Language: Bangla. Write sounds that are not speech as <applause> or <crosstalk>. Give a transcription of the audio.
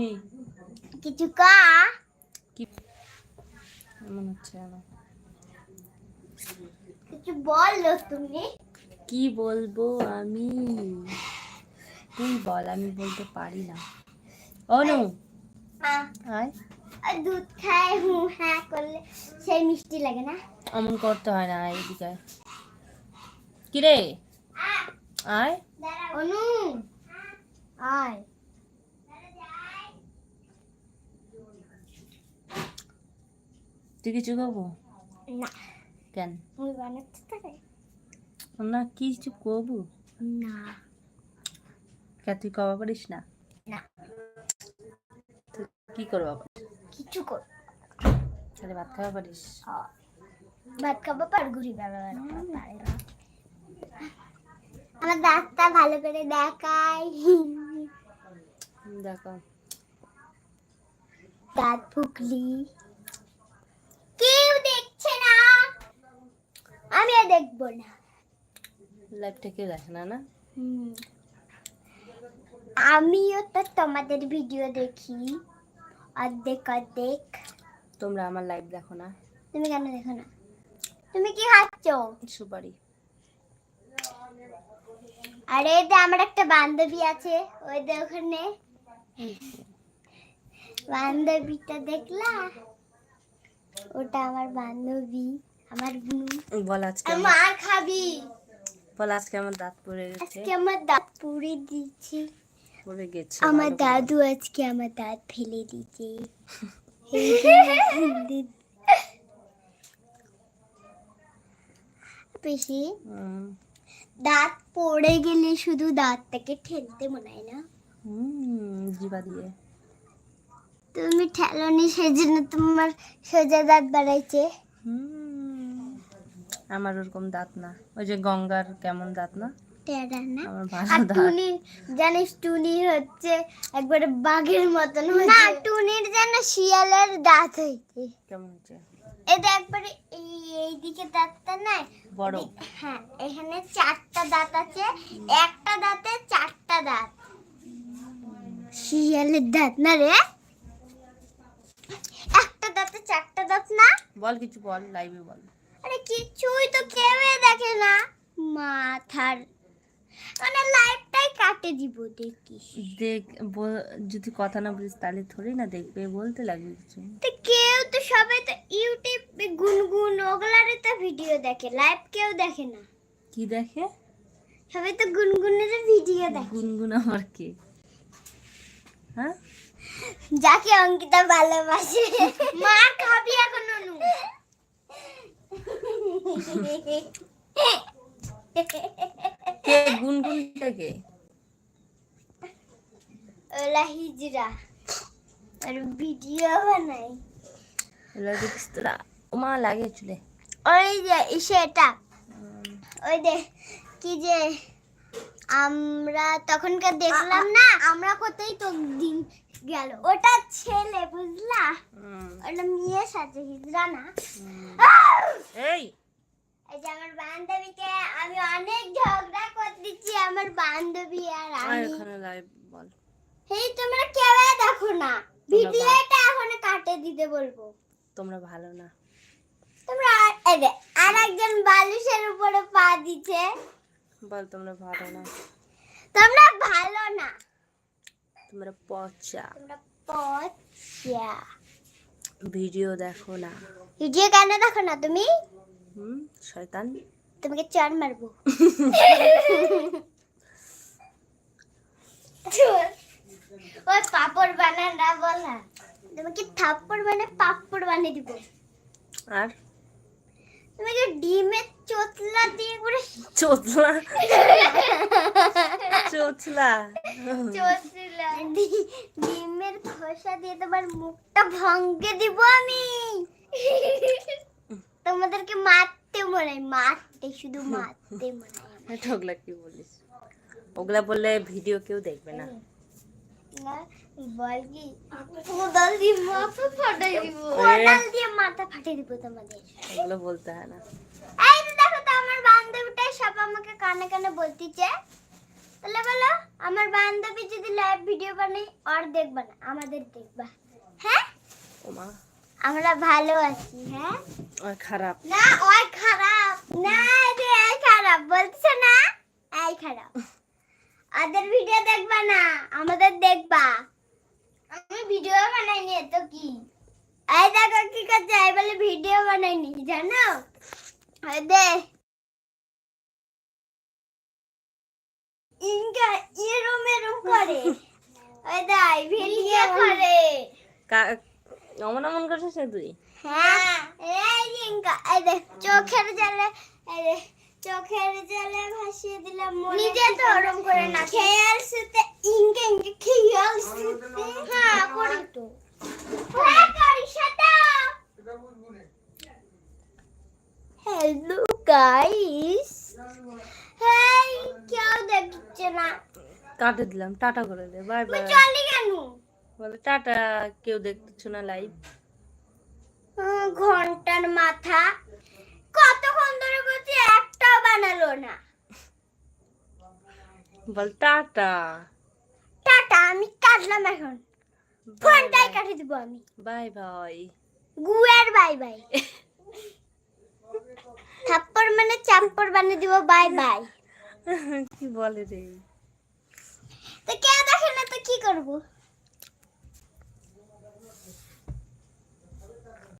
কি? কিছু কা। কি? এমন হচ্ছে কেন কিছু বলো তুমি। কি বলব আমি? তুই বল আমি বলতে পারি না। অনু। আর দুধ খায় হু হ্যাঁ করলে সেই মিষ্টি লাগে না। অমন করতে হয় না এদিকে। কিরে? আয়। অনু। আয়। তুই কিছু খাব না কেন মুই বানাতে পারে না কিছু করব না কে তুই খাওয়া পারিস না না কি করব কিছু কর তাহলে ভাত খাওয়া পারিস ভাত খাব পার ঘুরি বাবা আমার দাঁতটা ভালো করে দেখাই দেখো দাঁত ফুকলি কেউ দেখছে না। আমিও দেখব না। লাইফটা কেউ দেখে না না? আমিও তো তোমাদের ভিডিও দেখি। অর্ধেক অর্ধেক। তোমরা আমার লাইভ দেখো না। তুমি কেন দেখো না? তুমি কি খাচ্ছ? সুপারি। আরে যে আমার একটা বান্ধবী আছে। ওই যে ওখানে। বান্ধবীটা দেখলা? ওটা আমার বান্ধবী আমার বোন। বল আজকে আমার- মার খাবি। বল আজকে আমার দাঁত পড়ে গেছে। আজকে আমার দাঁত পুড়ে দিয়েছি। পড়ে গেছে আমার দাদু আজকে আমার দাঁত ফেলে দিয়েছে। হুম। দাঁত পড়ে গেলে শুধু দাঁতটাকে ঠেলতে মনে হয় না। হুম জিবা দিয়ে। তুমি ঠেলনি সেই জন্য তোমার সোজা দাঁত বাড়াইছে। আমার ওরকম দাঁত না। ওই যে গঙ্গার কেমন দাঁত না? আর টুনি জানিস টুনি হচ্ছে একবারে বাঘের মতন না টুনির যেন শিয়ালের দাঁত হয়েছে। কেমন হচ্ছে এটা একবারে এই এইদিকে দাঁতটা নাই। বড়। হ্যাঁ এখানে চারটা দাঁত আছে। একটা দাঁতে চারটা দাঁত। শিয়ালের দাঁত না রে? দাঁতে চারটা দাঁত না? বল কিছু বল লাইভে বল। আরে কিছুই তো কেউই দেখে না। মাথার মানে লাইফটাই কাটে দিব দেখিস দেখ যদি কথা না বুঝিস তাহলে থোড়ি না দেখবে বলতে লাগবে কিছু। তো কেউ তো সবাই তো ইউটিউবে গুনগুন ওগুলারই তো ভিডিও দেখে লাইভ কেউ দেখে না। কি দেখে? সবাই তো গুনগুনের ভিডিও দেখে। গুনগুন আমার কে? হ্যাঁ? যাকে অঙ্কিতা ভালোবাসে। মার খাবি এখন অনু কে গুনগুন কে ওলা হিজরা। আর ভিডিও বানাই। দেখিস তোরা ওমা লাগে চুলে। ওই যে সেটা ওই দে কি যে আমরা তখনকার দেখলাম না? আমরা কোথায় তো দিন গেল। ওটা ছেলে বুঝলা? ওটা মেয়ে সাথে হিজরা না। এই। এই যে আমার বান্ধবীকে আমি অনেক ঝগড়া করতেছি আমার বান্ধবী আর আমি। এখানে লাইভ বল। এই তোমরা কেউ দেখো না। ভিডিওটা এখন কাটে দিতে বলব। তোমরা ভালো না। তোমরা আর- এই যে আর একজন বালিশের উপরে পা দিচ্ছে। বল তোমরা ভালো না। তোমরা ভালো না। তোমরা পচা। তোমরা পচা। ভিডিও দেখো না। ভিডিও কেন দেখো না তুমি? হুম শয়তান। তোমাকে চার মারবো। <laughs> ওই পাপড় বানান না বলা তোমাকে থাপ্পড় বানিয়ে পাপড় বানিয়ে দিব। আর? তোমাকে ডিমের চোতলা দিয়ে করে চোতলা? <laughs> চোতলা। চোতলা। ডিমের খোসা দিয়ে তোমার মুখটা ভঙ্গে দিব আমি। তোমাদেরকে মারতে মনে হয় মারতে শুধু মারতে মনে হয়। <laughs> ওগুলা কি বলিস? ওগুলা বললে ভিডিও কেউ দেখবে না। বল কি? কোদাল দিয়ে মাথা ফাটাই দিব। কোদাল দিয়ে মাথা ফাটিয়ে দিব তোমাদের। ওগুলো বলতে হয় না। এই তো দেখো তো আমার বান্ধবীটা সব আমাকে কানে কানে বলতিছে। তাহলে বলো আমার বান্ধবী যদি লাইভ ভিডিও বানাই আর দেখবা না আমাদের দেখবা। হ্যাঁ? ওমা। আমরা ভালো আছি হ্যাঁ? খারাপ। না ওই খারাপ না রে এই খারাপ বলছে না এই খারাপ ওদের ভিডিও দেখবা না আমি ভিডিও বানাইনি তো কি? এই দেখো কি করছে এই বলে ভিডিও বানাইনি জানো? দে। ইনকা এরম এরম করে। ওই দাই ভিডিও করে। কা- অমন অমন করছিস না তুই? হ্যাঁ। এই ইনকা এই দে চোখের জলে এই চোখের জলে ভাসিয়ে দিলাম নিজে তো ওরম করে না খেয়াল সুতে খেয়াল সুতে হ্যাঁ করি। তো হ্যাঁ করি হ্যালো গাইস হেই কেউ দেখছে না। কাটে দিলাম টাটা করে দে বাই বাই। চলি কেন? বলে টাটা কেউ দেখতেছ না লাইভ ঘণ্টার মাথা। কতক্ষণ ধরে করছি একটাও বানালো না। বল টাটা। আমি কাটলাম এখন। ফোনটাই কাটি দিব আমি। বাই বাই গুয়ের বাই বাই থাপ্পড় মানে চাপ্পড় বানিয়ে দিব বাই বাই <laughs> কি বলে রে? তো কেউ দেখে না তো কি করব?